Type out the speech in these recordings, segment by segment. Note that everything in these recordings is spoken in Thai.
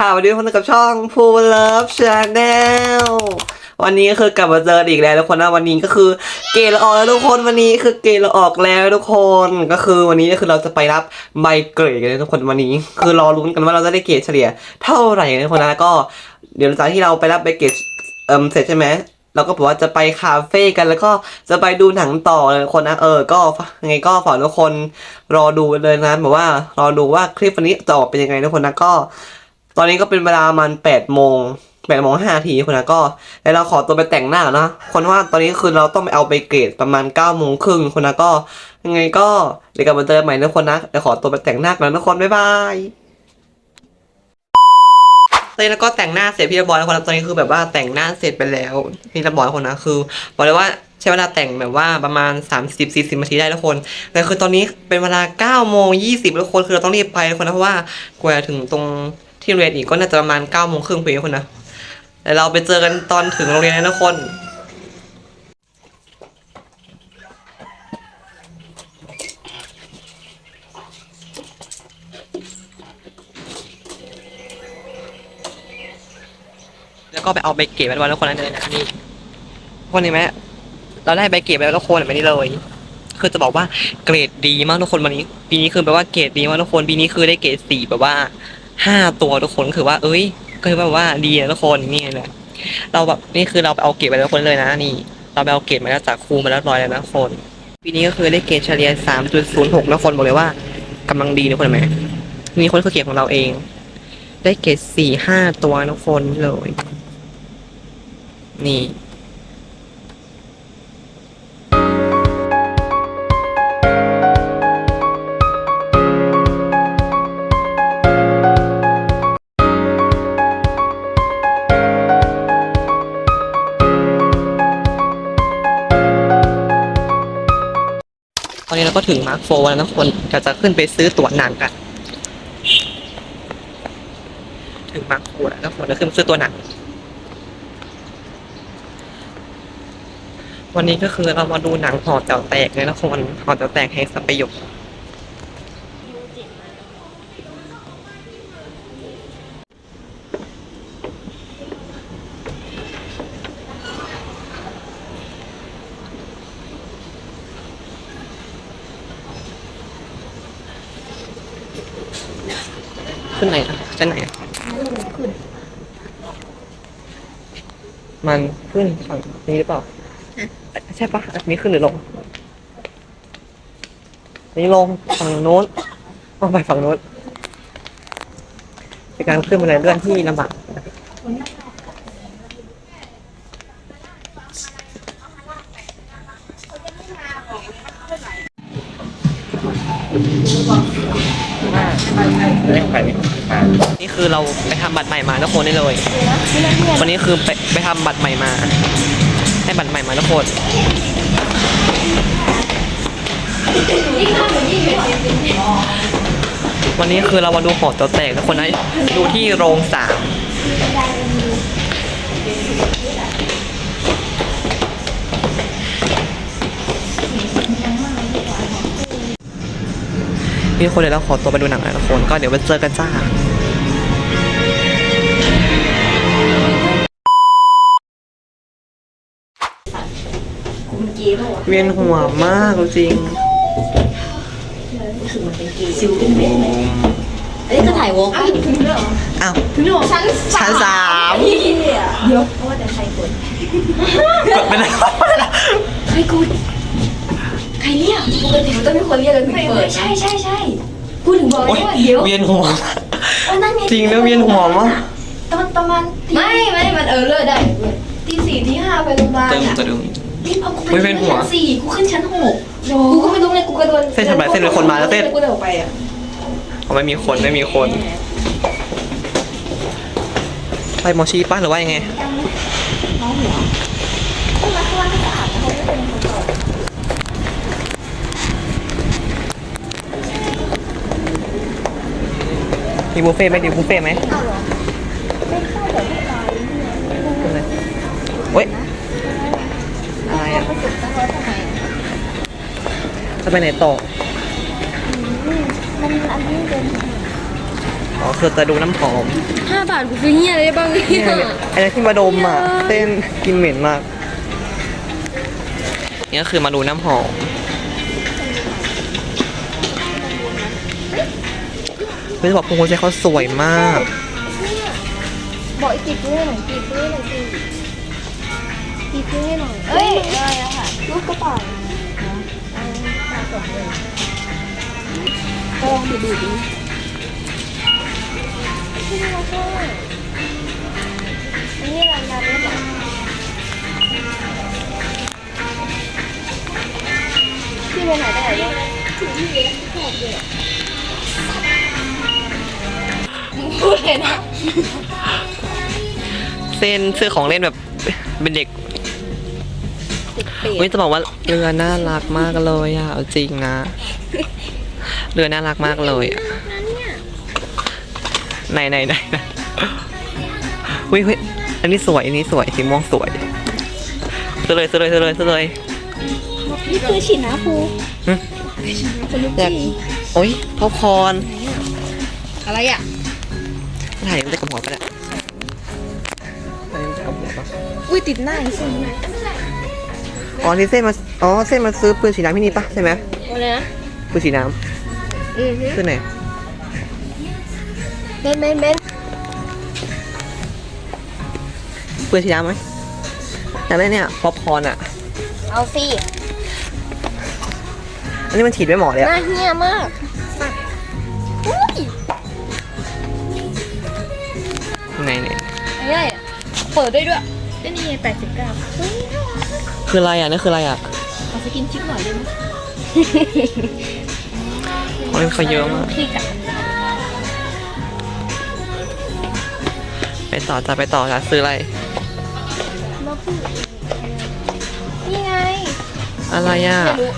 ค่ะวันนี้พบกับช่อง p o o Love Channel วันนี้คือกลับมาเจออีกแล้วทุกคนนะวันนี้ก็คือเกณฑ์เราออกแล้วทุกคนวันนี้คือเกณฑ์เราออกแล้วทุกคนก็คือวันนี้ก็คือเราจะไปรับใบเกรดกันเลยทุกคนวันนี้ คือรอลุ้นกันว่าเราจะได้เกรดเฉลี่ยเท่าไหร่นะทุกคนนะก็ เดี๋ยวหลังจากที่เราไปรับใบเกรดเอ่มเสร็จใช่ไหมเราก็บอกว่าจะไปคาเฟ่กันแล้วก็จะไปดูหนังต่อเลยทุกคนนะเออ ก็ยังไงก็ฝากทุกคนรอดูเลยนะแบบว่ารอดูว่าคลิปวันนี้จะออกเป็นยังไงทุกคนนะก็ ตอนนี้ก็เป็นเวลามันแปดโมงแปดโมงห้าทีคนนะก็แล้วเราขอตัวไปแต่งหน้านะคนว่าตอนนี้คือเราต้องไปเอาไปเกรดประมาณเก้าโมงครึ่งคนนะก็ ยังไงก็เดี๋ยวกลับมาเจอกันใหม่นะคนนะเดี๋ยวขอตัวไปแต่งหน้าก่อนนะทุกคนบ๊ายบายตอนนี้แล้วก็แต่งหน้าเสร็จพี่ระบอยแล้วคนนะตอนนี้คือแบบว่าแต่งหน้าเสร็จไปแล้วพี่ระบอยคนนะคือบอกเลยว่าใช้เวลาแต่งแบบว่าประมาณ 30-40นาทีได้ทุกคนแต่คือตอนนี้เป็นเวลา9โมง20ทุกคนคือเราต้องรีบไปทุกคนนะเพราะว่ากว่าถึงตรง ที่โรงเรียนอีกก็น่าจะประมาณ9โมงครึ่งพอดีทุกคนนะแต่เราไปเจอกันตอนถึงโรงเรียนนะทุกคนแล้วก็ไปเอาใบเก็บไว้แล้วคนนั้นเลยนะนี่คนนี้ไหมเราได้ใบเก็บไว้แล้วทุกคนแบบนี้เลยคือจะบอกว่าเกรดดีมากทุกคนวันนี้ ปีนี้คือแบบว่าเกรดดีมากทุกคนปีนี้คือได้เกรดสี่แบบว่า ห้าตัวทุกคนคือว่า เอ้ย ก็คือแบบว่าดีนะทุกคนนี่แหละเราแบบนี่คือเราไปเอาเกรดไปแล้วทุกคนเลยนะนี่เราไปเอาเกรดมาแล้วจากครูมาแล้วร้อยแล้วนะคนปีนี้ก็คือได้เกรดเฉลี่ยสามจุดศูนย์หกนะคนบอกเลยว่ากำลังดีนะคนไหมนี่คนคือเกรดของเราเอง ได้เกรดสี่ห้าตัวนะทุกคนเลย นี่ ก็ถึงมาร์คโฟแล้วนะทุกคนเราจะขึ้นไปซื้อตั๋วหนังกัน ถึงมาร์คโฟแล้วนะทุกคนจะขึ้นไปซื้อตั๋วหนัง วันนี้ก็คือเรามาดูหนังหอแต๋วแตกเลยนะคนหอแต๋วแตกแห่งสัปยก ขึ้นไหนอะชั้นไหนอะมันขึ้นฝั่งนี้หรือเปล่า ใช่ปะอันนี้ขึ้นหรือลง นี่ลงฝั่งโน้นต้องไปฝั่งโน้นเป็นการขึ้นบันไดเลื่อนที่ลำบาก นี่คือเราไปทำบัตรใหม่มาทุกคนได้เลย วันนี้คือไปไปทำบัตรใหม่มา ให้บัตรใหม่มาทุกคนวันนี้คือเรามาดูหอตัวแตกทุกคนนะดูที่โรงสาม พี่ทุกคนเดี๋ยวเราขอตัวไปดูหนังนะทุกคนก็เดี๋ยวไปเจอกันจ้าเวียนหัวมากจริงอันนี้ก็ถ่ายวอล์กอ้าวถึงหรอชั้นชั้นสามเดี๋ยวเพราะว่าแต่ใครกดกดไม่ได้ใครกด ใครเรียกปกติมันต้องมีคนเรียกกันถึงเปิดใช่ใช่ใช่กูถึงบอกโอ๊ยว่าเดี๋ยวเวียนหัว เออนั่นไงจริงแล้วเวียนหัวมากตอนประมาณไม่ไม่มันเออเลิกได้ตีสี่ตีห้าไปโรงพยาบาลเติมอะจะดูรีบเอากูไปไม่เวียนหัวชั้นสี่กูขึ้นชั้นหกกูก็ไม่รู้ไงกูกระโดดเส้นทำไรเส้นเป็นคนมาแล้วเส้น กูเดินออกไปอะเขาไม่มีคนไม่มีคนไปโมชีป้ะหรือว่ายังไงน้ มีบุฟเฟ่ต์ไหมดีบุฟเฟ่ต์ไหมเข้าเหรอไม่เข้าแต่ไม่ตายเฮ้ยอะไรอะไปสุดแล้วทำไมจะไปไหนต่อมันอันนี้เป็นอ๋อคือจะดูน้ำหอมห้าบาทกูซื้อเฮียอะไรได้บ้างเนี่ยเนี่ยไอ้นั่นที่มาดมอะเส้นกลินเหม็นมากนี่ก็คือมาดูน้ำหอม เฮ้ยจะบอกพวกคุณใช้เขาสวยมากบอกอ้กีบซื้อให้หน่อยกีบซื้อให้หน่อยกีบกีบซื้อให้หน่อยเอ้ยอะไรอะค่ะลูกกระเป๋าลองดูดูดิที่นี่เราชอบนนี้รายงานได้หรอพี่ไปไหนได้ไหนเนี่เลยขอบเลย พูดเลยนะเส้นซื้อของเล่นแบบเป็นเด็กติดเปรเฮ้ยจะบอกว่าเรือน่ารักมากเลยอะเอาจริงนะเรือน่ารักมากเลยอะไหนไหนไหนไหนเฮ้ยเฮ้ยอันนี้สวยอันนี้สวยสีม่วงสวยซื้อเลยซื้อเลยซื้อเลยซื้อเลย นี่คือฉีดน้ำฟูหึสนุกอยากจีโอ้ยพ่อพร อะไรอะ ถ่ายมันจะกระหัวปะเนี่ยถ่ายมันจะกระหัวปะอุ้ยติดหน้าอีกสิ่งไหมอ๋อที่เส้นมาอ๋อเส้นมาซื้อปืนฉีดน้ำที่นี่ปะใช่ไหมอะไรนะปืนฉีดน้อือฮึำซื้อไหนเบนเบนเบนปืนฉีดน้ำไหมอยากได้เนี่ยป๊อปคอร์นอะ เอาสิอันนี้มันฉีดไว้หมอเลยหอะน้าเหี้ยมากอุ้ย ไหนเนี่ยอะไรอะเปิดด้วยด้วยก็นี่แปดสิบเก้าอุ้ยคืออะไรอะนั่นคืออะไรอะขอสกินชิปหน่อยได้ไหมโอ้ยเขาเยอะมากพี่กะไปต่อจะไปต่อจะซื้ออะไรแล้วพี่นี่ไง อะไรอะไม่รู้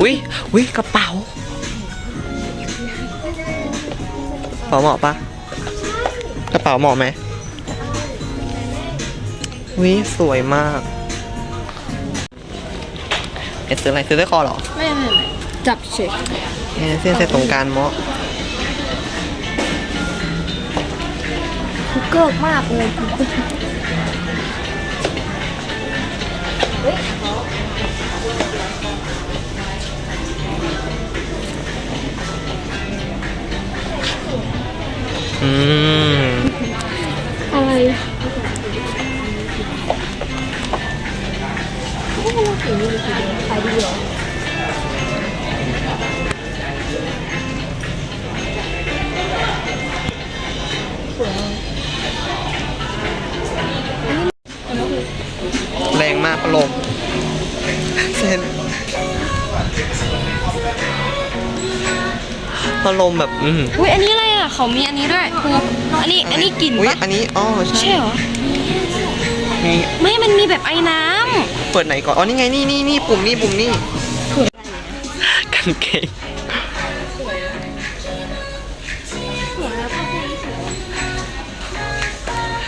อุ้ยอุ้ยกระเป๋ากระเป๋าเหมาะปะ กระเป๋าเหมาะไหมวิสวยมากเอ๊ะซื้ออะไรซื้อได้คอเหรอ ไม่ไม่ไม่จับเฉยเอ๊ะเส้นใส่ตรงกรารเหมาะคุกเกิลมากเลย พัดลมแบบอืมอุ้ยอันนี้อะไรอะเขามีอันนี้ด้วยครูอันนี้อันนี้กลิ่นอุ้ยปะอันนี้อ๋อใช่ใช่เหรอมีไม่มันมีแบบไอ้น้เปิดไหนก่อนอ๋อนี่ไงนี่นี่นี่ปุ่มนี่ปุ่มนี่กางเกง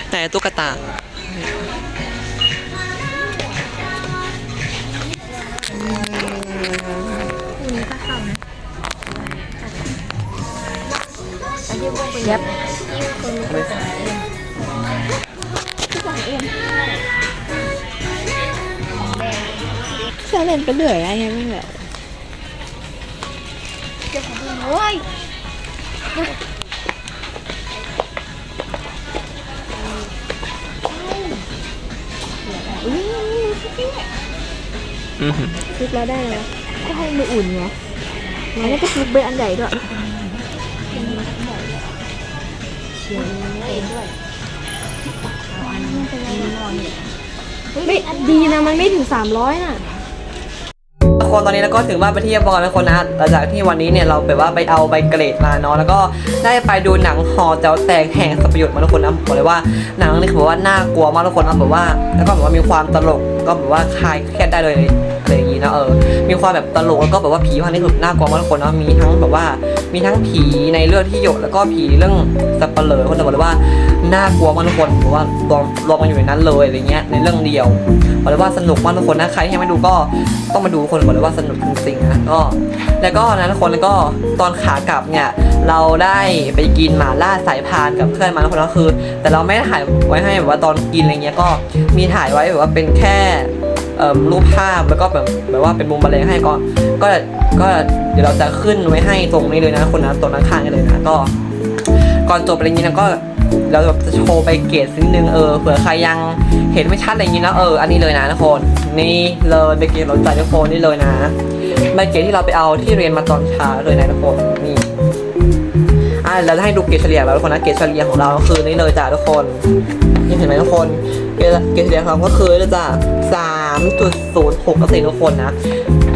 ไหนตุ๊กตา ยับจะเล่นไปเรื่อยอะไรไม่เหรอเดี๋ยวขอดูหน่อยอุ้ยอือหือซุปแล้วได้แล้วก็ให้มืออุ่นไงงั้นก็ซุปเบอร์อันใหญ่ด้วย ดีด้วยไม่ดีนะมันไม่ถึง300น่ะทุกคนตอนนี้เราก็ถึงบ้านไปนที่เรียบร้อยแล้วคนนะหลังจากที่วันนี้เนี่ยเราแบบว่าไปเอาใบเกรดมาเนาะแล้วก็ได้ไปดูหนังหอแจ๋วแตกแห่งสัพยศมาทุกคนนะบอกเลยว่าหนังนี้คือแบบว่าน่ากลัวมากทุกคนนะแบบว่า แล้วก็แบบว่ามีความตลกก็แบบว่าคลายเครียดได้เลยอะไรอย่างงี้นะเออมีความแบบตลกแล้วก็แบบว่าผีภาคนี้คือน่ากลัวมากทุกคนนะมีทั้งแบบว่ามีทั้งผีในเรื่องที่หยกแล้วก็ผีเรื่องสับเปลือคนจะบอกเลยว่าน่ากลัวมากทุกคนเพราะว่ารวมรวมกันอยู่ในนั้นเลยอะไรเงี้ยในเรื่องเดียวบอกเลยว่าสนุกมากทุกคนนะใครที่ยังไม่ดูก็ต้องมาดูคนบอกเลยว่าสนุกจริงๆนะก็แล้วก็นะทุกคนแล้วก็ตอนขากลับเนี่ยเราได้ไปกินหมาล่าสายพานกับเพื่อนมาทุกคนก็คือ แต่เราไม่ได้ถ่ายไว้ให้แบบว่าตอนกินอะไรเงี้ยก็มีถ่ายไว้แบบว่าเป็นแค่ รูปภาพแล้วก็แบบแบบว่าเป็นมุมบรรเลงให้ก็ก็ก็เดี๋ยวเราจะขึ้นไว้ให้ตรงนี้เลยนะคนนะตรงนั้นข้างๆกันเลยนะก็ ก่อนจบอะไรอย่างนี้นะก็เราจะโชว์ไปเกรดนิดนึงเออเผื่อใครยังเห็นไม่ชัดอะไรอย่างนี้นะเอออันนี้เลยนะทุกคนนี่เลยไปเกรดรถจักรทุกคนนี่เลยนะใบเกรดที่เราไปเอาที่เรียนมาตอนเช้าเลยนะทุกคนนี่ อะเราจะให้ดูเกรดเฉลี่ยแล้วทุกคนนะเกรดเฉลี่ยของเราคือนี่เลยจ้ะทุกคนนี่เห็นไหมทุกคนเกรดเกรดเฉลี่ยของเราก็คือนี่จ้ะสามจุดศูนย์หกเปอร์เซ็นต์ทุกคนนะ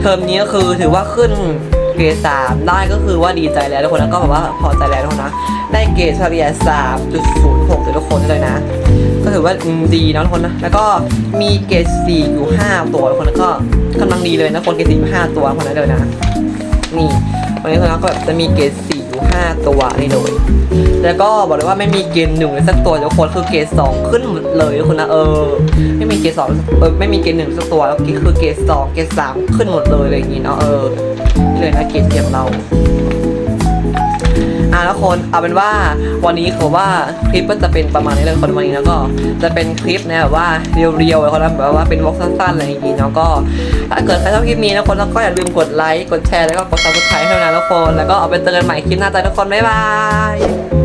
เทอมนี้ก็คือถือว่าขึ้นเกรดสามได้ก็คือว่าดีใจแล้วทุกคนนะก็แบบว่าพอใจแล้วทุกคนนะได้เกรดเฉลี่ย3.06เลยทุกคนเลยนะ ก็ถือว่าดีนะทุกคนนะแล้วก็มีเกรด4อยู่5ตัวทุกคนแล้วก็กำลังดีเลยนะคนเกรด4อยู่5ตัวคนนั้นเลยนะนี่วันนี้คนนั้นก็แบบจะมีเกรด4อยู่ 5 ตัวนี่เลย แล้วก็บอกเลยว่าไม่มีเกณฑ์หนึ่งเลยสักตัวทุกคนคือเกณฑ์สองขึ้นหมดเลยทุกคนนะเออ ไม่มีเกณฑ์สองเออไม่มีเกณฑ์หนึ่งสักตัวแล้วคือเกณฑ์สองเกณฑ์สามขึ้นหมดเลยอะไรอย่างงี้เนาะเออเลยนะเกณฑ์เทียมเรา ทุกคนเอาเป็นว่าวันนี้ขอว่าคลิปก็จะเป็นประมาณนี้เลยคนวันนี้แล้วก็จะเป็นคลิปนะแบบว่าเรียวๆคนละแบบว่าเป็นวอล์กสั้นๆอะไรอย่างงี้เนาะก็ถ้าเกิดใครชอบคลิปนี้นะคนแล้วก็อย่าลืมกดไลค์กดแชร์แล้วก็กดซับสไครต์ให้ด้วยนะทุกคนแล้วก็เอาไปเจอกันใหม่คลิปหน้าจ้าทุกคนบ๊ายบาย